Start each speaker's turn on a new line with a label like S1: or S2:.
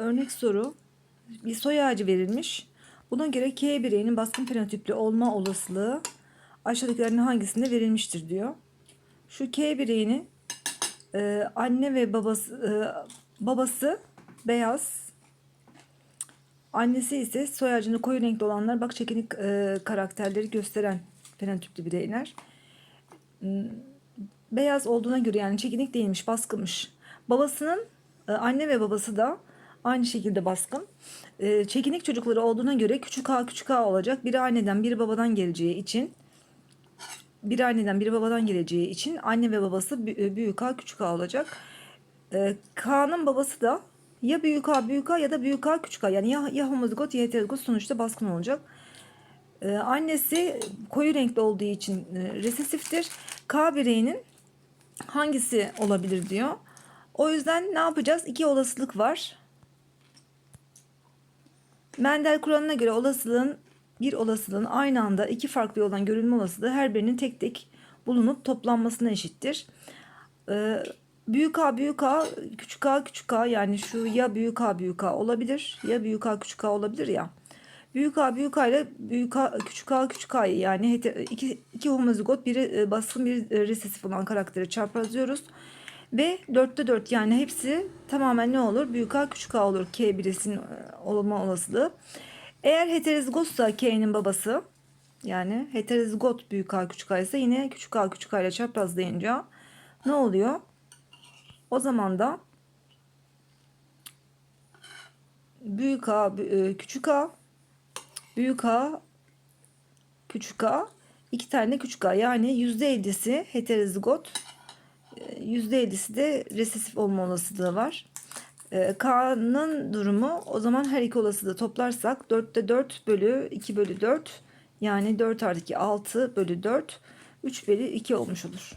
S1: Örnek soru. Bir soy ağacı verilmiş. Buna göre K bireyinin baskın fenotipli olma olasılığı aşağıdakilerden hangisinde verilmiştir diyor. Şu K bireyini e, anne ve babası e, babası beyaz. Annesi ise soy ağacında koyu renkli olanlar bak çekinik e, karakterleri gösteren fenotipli bireyler. Beyaz olduğuna göre yani çekinik değilmiş, baskınmış. Babasının e, anne ve babası da aynı şekilde baskın. E, çekinik çocukları olduğuna göre küçük a küçük a olacak. Biri anneden biri babadan geleceği için bir anneden biri babadan geleceği için anne ve babası e, büyük A küçük A olacak. Ee, K'nın babası da ya büyük A büyük A ya da büyük A küçük A yani ya, ya homozigot ya heterozigot sonuçta baskın olacak. Ee, annesi koyu renkli olduğu için e, resesiftir. K bireyinin hangisi olabilir diyor. O yüzden ne yapacağız? İki olasılık var. Mendel kuralına göre olasılığın bir olasılığın aynı anda iki farklı yoldan görülme olasılığı her birinin tek tek bulunup toplanmasına eşittir. Ee, büyük A büyük A küçük A küçük A yani şu ya büyük A büyük A olabilir ya büyük A küçük A olabilir ya. Büyük A büyük A ile büyük A küçük A küçük A'yı yani iki, iki homozigot biri e, baskın bir e, resesif olan karakteri çarpazlıyoruz. Ve dörtte dört yani hepsi tamamen ne olur? Büyük A küçük A olur K birisinin e, olma olasılığı. Eğer heterozigotsa K'nin babası yani heterozigot büyük A küçük A ise yine küçük A küçük A ile çaprazlayınca ne oluyor? O zaman da büyük A e, küçük A büyük A küçük A iki tane küçük A yani %50'si heterozigot %50'si de resesif olma olasılığı var. E, K'nın durumu o zaman her iki olasılığı toplarsak 4'te 4 bölü 2 bölü 4 yani 4 artı 2 6 bölü 4 3 bölü 2 olmuş olur.